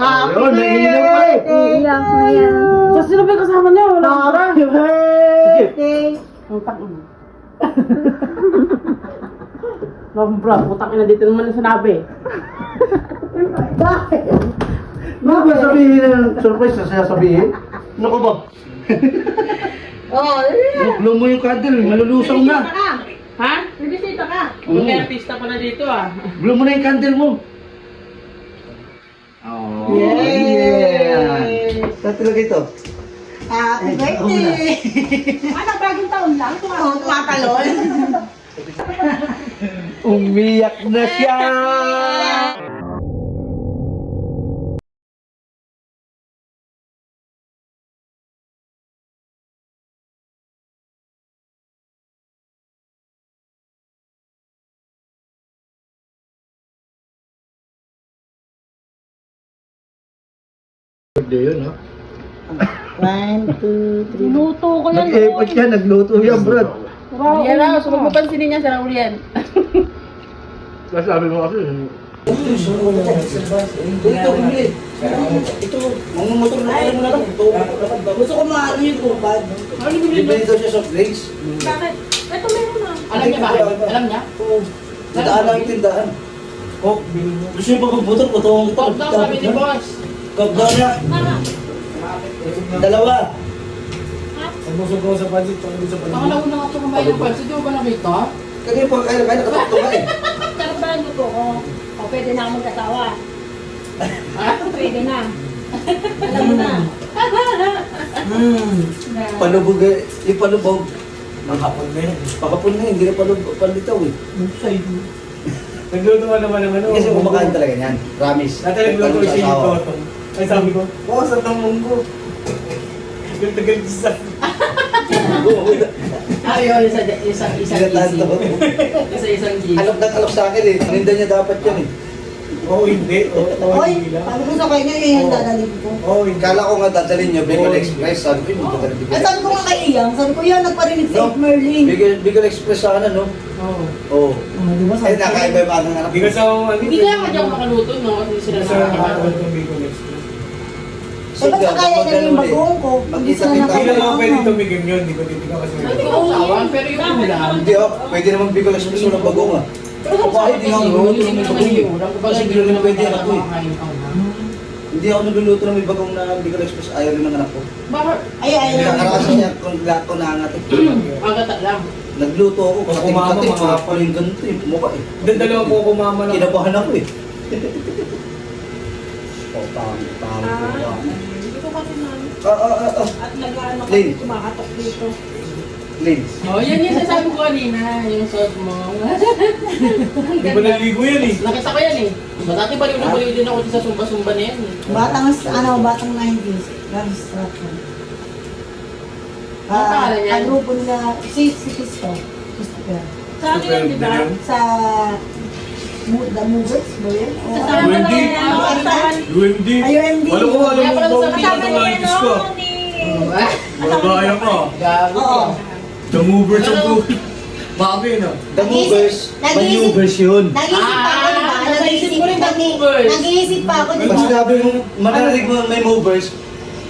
Ayun, naiinom pa eh. Na yan. So, sino ba yung kasama niya? Wala ka ba? Happy birthday. Ang tak ina. Lombra, putang ina dito naman yung sinabi. Bakit? Ano ba sabihin ng surprise na siya sabihin? Naku ba? Oo, Blow mo yung candle, malulusong na. Ha? Bibisita ka. Kung may artista pa na dito ah. Blow mo na yung candle mo. Oh, Yay! Saan talaga ito? Happy birthday! ano, bagong taon lang? Oo, tumatalon. Umiyak na siya! Birthday yun, ha? One, two, three. Luto ko Nag-effort siya, nagluto yan, Brad. Yan na, so magpapansinin niya sa Raulian. Nasabi mo kasi, lang. Ito, Gusto ko maano yung yung bibili daw siya sa place. Bakit? Ito meron na. Alam niya bakit? Alam niya? Tindahan lang yung tindahan. Gusto niyo pa magmotor? Kutong kita. Pag daw sabi ni boss. Niya. Dalawa. Pagmusog ko sa budget, pag sa Baka nauna nga ito kumain ng pansin. Di ba nakita? Kaya pa kaya kaya nakatakto ka eh. Tarabahan ko ko. O, pwede na ako mag-asawa. Ha? Pwede na. Alam mo na. Hmm. Palubog eh. Yung palubog. Ang hapon na yun. Pakapon na hindi na palubog. Palitaw eh. Nagluto ka naman ano. Kasi kumakain talaga niyan. Promise. Dati nagluto Pag- siya yung totong. Ay sabi ko, oh, sa tamong ko. Yung tagal sa... Ayaw, isa, isang isang to. Isa isang easy. Alok na alok sa akin eh. Paninda niya dapat yan eh. Oo, hindi. Oo, oo, Oy, hindi lang. paano ko sa kanya yung dadalhin ko? Oo, hindi. Kala ko nga dadalhin niyo Bicol Oh. Express. Sabi ko yung dadalhin Ay, Bicol sabi ko nga kay Iyang, sabi ko yan, nagparinig sa No. Merlin. Bicol, Bicol Express sana no? Oo. Oo. Oh, di ba Ay nakaiba yung mga anak Hindi ka sa. Hindi kaya ka dyan makaluto, no? Hindi Hindi sila ka sa nakakakalo. hapon ng Bicol Express. Eh, ba't sa kaya niya yung bagoong ko? Hindi sila Magkita-kita. Hindi naman pwede tumigim yun. Hindi ko titignan kasi may Hindi ko usawan, pero yung ulam. Hindi oh, pwede naman Bicol Express walang bagong ah. Pero kung Bakit sa di ako hindi ng naman bagong? yung Kasi hindi hindi naman pwede para ako eh. Hindi ako nagluluto ng may bagong na Bicol Express. Ayaw rin ng anak ko. Bakit? Ay, ay, ay. Kakarasa niya kung lahat ko nangat eh. Ang gata lang. Nagluto ako Kung kasi kumama, kating mga- mga paling ganito eh. Mukha eh. Doon dalawa po kumama lang. Kinabahan ako eh. Oh, tama, tama. Hindi Ah, ah, ah, ah. At nag-ano Lin. kasi kumakatok dito. Lin. Oh, yan yung sasabi ko kanina, yung sauce mo. Hindi ko naligo yan eh. Nakita ko yan eh. Dati baliw na baliw din ako dun sa sumba-sumba na yan eh. Batang, ano, batang 90s. Very structure. Ano pangalan niyan? Ang grupo nila, si, si Cristo. Christopher. Sa ano yan, di ba? Sa Ba? UMD. Ano, ano, UMD. Ay. Alam ko, alam mo ba? Hindi kasama ko. Ah, Magaya ka. Oo. The movers of the... Bagay na. The Movers. Nag-iisip- Maneuvers yun. Nag-iisip pa ako, di ba? Ah, naisip ko rin The Movers. Nag-iisip pa ako, di Pag ba? sinabi mo, manarinig mo may movers,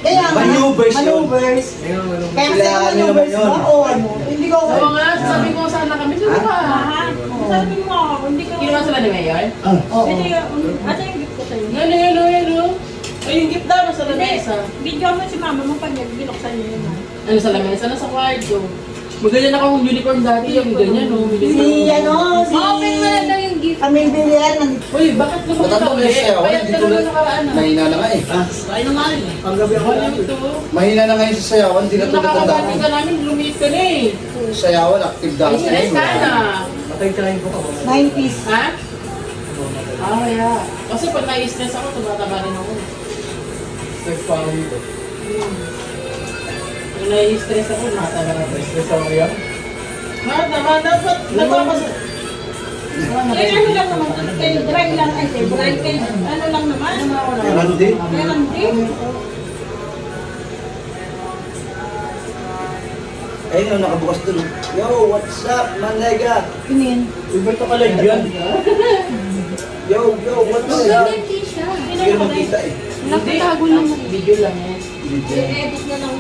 Kaya nga, Maneuvers yun. Maneuvers. Ano. Kaya ako ano maneuvers ba? O ano? Hindi ko Oo nga, sabi ko sana kami dun Ha? Ka. Sabi mo ako, hindi ka... Kinuha sila ni Mayor? Oo. Hindi, asa yung gift ko sa'yo? Yan, yan, yan. Ay, yung gift daw, nasa lamesa. Video mo si mama mo pag binuksan niya yun. ah. Ano sa lamesa? Nasa kwarto. Maganyan akong unicorn dati, yung ganyan, no? Si ano, si... Open mo na lang yung gift. Camille Villar, nandito. Uy, bakit ka mo ulit? siya, wala Payat ka dito naman lang. nakaraan, ah. Mahina na nga eh. Ay, na nga eh. Panggabi ako Ano lang. ito? Mahina na ngayon sa sayawan, hindi na Nung ito nakakabati ka namin, lumiit ka na eh. Sayawan, active Ay, dance. stress ka na. Patay-try ko ako. 90s. Ha? Ah, kaya. Kasi pag nai-stress ako, tumataba rin ako. Stress pa ako dito. Pag nai-stress ako, tumataba rin ako. Stress ako kaya? Ha? Naman, dapat, nagpapas... Eh, ano lang naman, kay dry lang, ay kay dry, kay ano lang naman. Meron din. Meron din. Ayun yung nakabukas dun. Yo, what's up, manega? Pinin. Iba ito kalag yan. Yo, yo, what's up? Hindi Hindi naman kita eh. Nakatago naman. Video lang eh. I-edit na lang.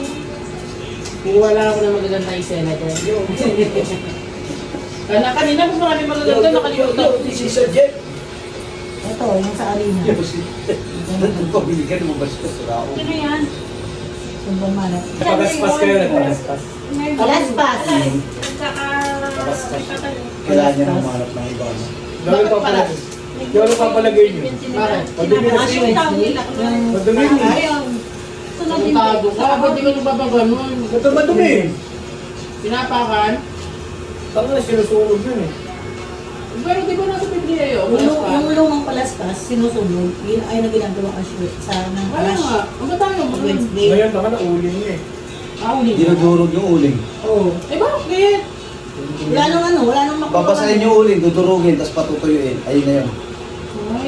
Kung wala ako na magaganda yung sena dyan. Kana kanina mas marami magaganda, nakalimutan ko. Si Sir Jeff. Ito, yung sa arena. Pabili ka naman basta sa tao. Sino yan? Sumbong manat. Pagaspas kayo, nagpagaspas. May Palaspas. Saka... Kailangan niya nang manap ng iba. Dami pa pala. Yung ano papalagay niyo? Bakit? Madumi na siya. Madumi na. Ang tago ka, ba't di ka nagbababa nun? Ito madumi. Pinapakan? Tama na, sinusunog yun eh. Pero di ba nasa Biblia yun? Yung, pa. yung lumang palaspas, sinusunog, yun ay na ginagawa ang shoot sa ng Wala nga. Ang ba tayo mo? Wednesday. Ngayon, baka naulin niya eh. Ah, uli. Dinudurog yung uling. Oo. Eh bakit? Wala nang ano, wala nang makuha. Babasahin yung uling, dudurugin, tapos patutuyuin. Ayun na yun.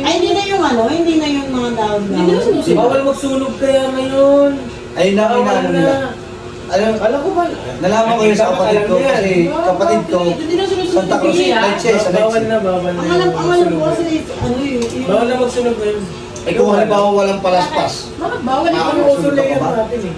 Ay, hindi na yung ano, hindi na yung mga Hindi na. Bawal magsunog kaya ngayon. Ayun na, ayun na, ano nila. Alam, Alam ko ba? nalaman ko yun sa kapatid ko kasi kapatid ko, Santa Cruz, siya, sa Bawal Light na, bawal na. Ang alam, ang alam ko kasi, ano yun. Bawal na magsunog ngayon. Eh kung halimbawa walang palaspas, Bakit bawal yung Ano na yan natin eh.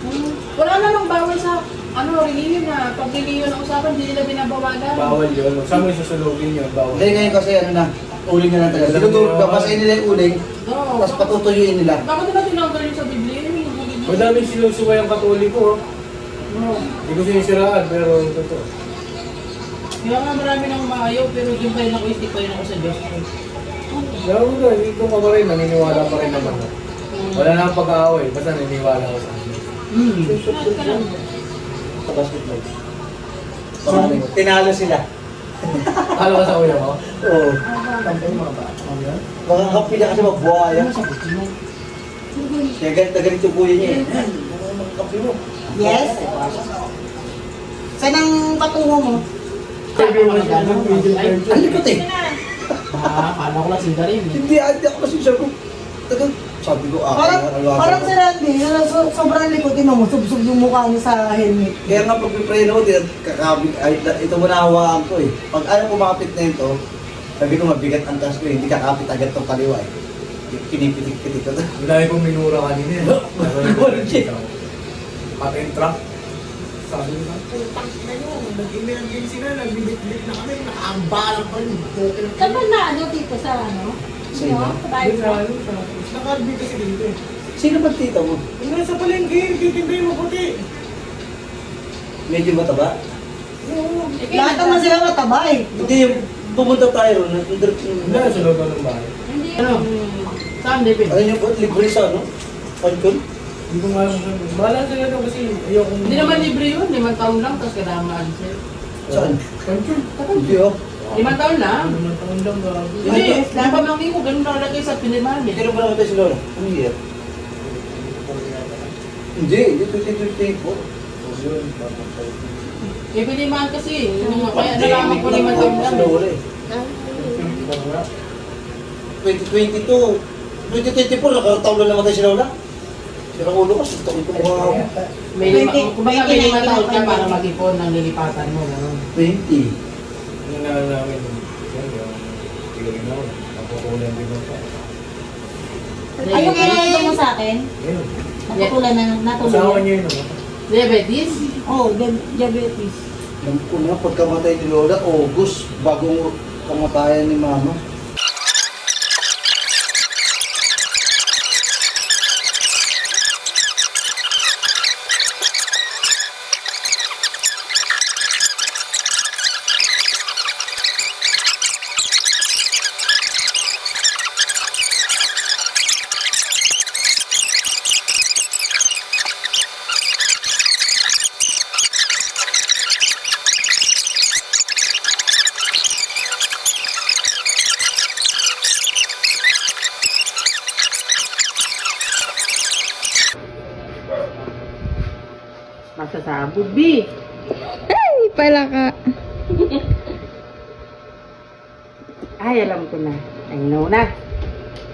Wala namang bawal sa ano, reliyon na. Pag reliyon ang usapan, hindi nila binabawalan. Bawal yun. Saan mo susunugin yun? Bawal. hindi ngayon kasi ano na, uling na lang talaga. Dinudurog, babasahin nila yung uling, tapos patutuyuin nila. Bakit nila tinanggal yun sa Biblia? Madaming sinusuway ang katoliko. oh. Hindi ko sinisiraan, pero totoo. Kaya nga marami nang maayaw, pero yung pa rin ako, hindi pa rin ako sa Diyos. Lalo na, hindi ko pa rin, naniniwala pa rin naman. Wala na akong pag-aaway, basta naniniwala ko sa akin. Hmm. Sa basketball. Parang tinalo sila. Kala ka sa kuya mo? Oo. Tampay mga bata. Baka kapi na kasi magbuhaya. Kaya galit na galit yung kuya niya eh. Kapi mo. Yes? Saan ang patungo mo? Ang likot eh. Ah, kala ko lang sinda rin. eh. Hindi, hindi ako kasi sabi ko, tagang, sabi ko, ah, Parang, ano, parang si Randy, na so, sobrang likod, tinan mo, subsub yung mukha niya sa helmet. Kaya nga pag pipreno ko, din, kakabig, ay, ito mo nahawaan ko eh. Pag ayaw ko makapit na ito, sabi ko mabigat ang taas ko eh, hindi kakapit agad tong kaliwa eh. Pinipitik-pitik ko. Ang dami kong minura kanina eh. Pati yung truck. Sabi ko, putang na yun, nag-email ang game sila, nagbibit-bit na kami, nakaambalang pa rin. Saan ba na ano dito sa ano? Sa inyo? Sa tayo Sa ano, sa Nakarbit kasi dito eh. Sino ba tita mo? Yung nasa palengke, titindayin mo puti. Medyo mataba? Lahat naman sila mataba eh. Hindi, pumunta tayo Hindi na sa loob ng bahay. Hindi. Ano? Saan, David? Ano yung libre sa ano? Pancon? Hindi ko nga alam kung saan. Bahala sila doon kasi ayokong... Hindi naman libre yun, limang taon lang, tapos kailangan ma-answer. Saan? Pansyon. Hindi oh. Limang taon lang? Na taon lang gabi. Hindi, yung pamangkin ko, ganun nakalagay sa pinirmahan eh. Kailan ba namatay si Lola? Ano year? Hindi, hindi 2024. Yun, papatay. Eh, pinirmahan kasi, mga kaya nalaman ko limang taon lang. Eh. Ito nga. 2022. 2024, nakataon na namatay si Lola. Sira ulo ko, suntok ko May lima, kumbaga may lima taon ka para mag-ipon ng lilipatan mo, gano'n. 20. Yung nalaman namin, yun, yung ako. Naputulan din ako. Ay, yung mo sa akin, Ayun. natutulan na, Asawa natuloy. niya yun, ano? Diabetes? Oo, oh, diabetes. Alam ko na, pagkamatay ni Lola, August, bagong kamatayan ni Mama. Masasabog, B. Ay, pala ka. Ay, alam ko na. I know na.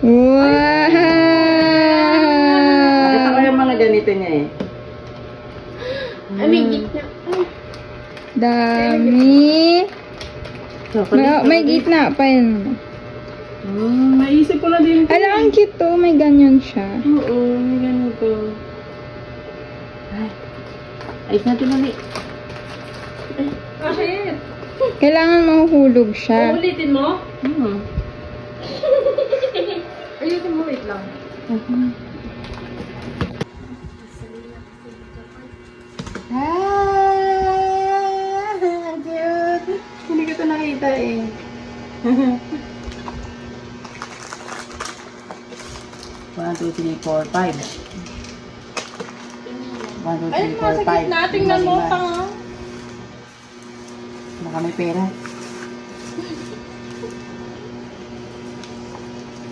Wow! Nakita ko yung mga ganito niya eh. Dami. May, may gitna pa yun. Hmm, maisip ko na din. Alam, ang cute to. May ganyan siya. Oo. Ayos natin mali. Bakit? Kailangan mahuhulog siya. Uulitin mo? Hmm. Ayusin mo, wait lang. Ah, cute. Hindi ko ito nakita eh. One, two, three, four, five. One, two, Ayun three, mo, four, sa five. gitna. Tingnan mo, tanga. Baka may pera.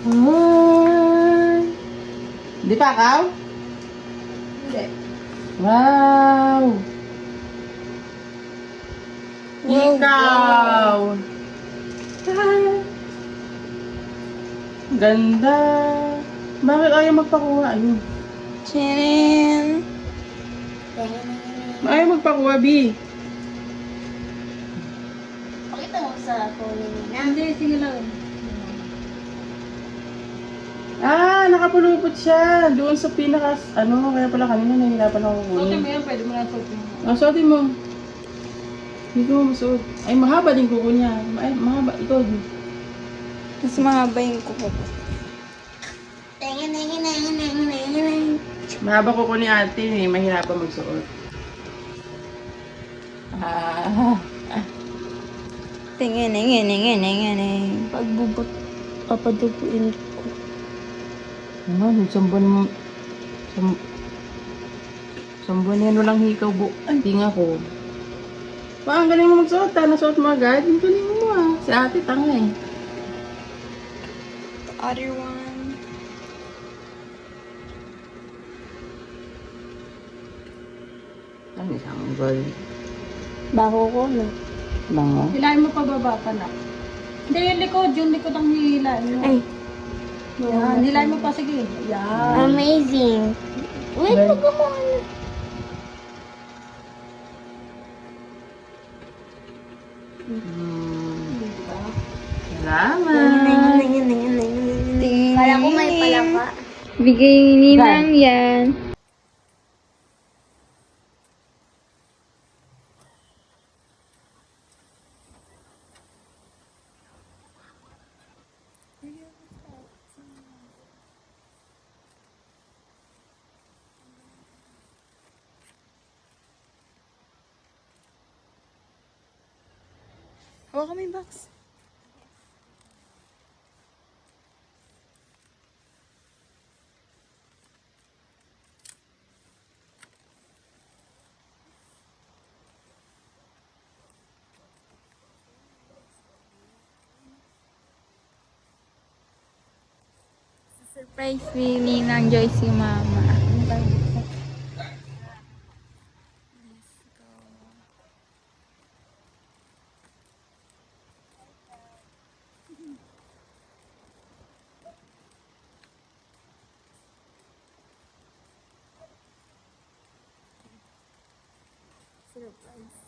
Ay. Di pa, Kaw? Hindi. Wow! Ikaw! Ganda! Bakit ayaw magpakuha? Ayun. Chinin. Ayaw magpakuha, B. Pakita mo sa phone niya. Hindi, sige lang. Ah, nakapulupot siya. Doon sa pinaka, ano, kaya pala kanina nahihirapan ako Suotin kunin. mo yan, pwede mo na suotin mo. Oh, suotin mo. Hindi ko masuot. Ay, mahaba din kuko niya. Ay, mahaba. Ikaw din. Mas mahaba yung kuko ko. Mahaba kuko ni ate. Eh. Mahirapan magsuot. Ah. Tingin, tingin, tingin, tingin. Pagbubot. Papaduguin ko. Ano, buwan mo. Isang buwan yan walang hikaw bu. Ay, tinga ko. Pa, ang galing mo magsuot ha. Nasuot mo agad. Ang galing mo ah. Si ate tanga eh. The other one. Gold. Bako ko, no? Bango. Hilahin mo pababa pa na. Hindi, yung likod. Yung likod ang hilahin mo. Ay. Yan, hilahin mo pa. Sige. Yan. Amazing. Wait, Well- ano. Hmm. Salamat. Kaya ko may palaka. Bigay ni Ninang yan. Hawa kami box. Surprise ni Ninang Joy si Mama. Birthday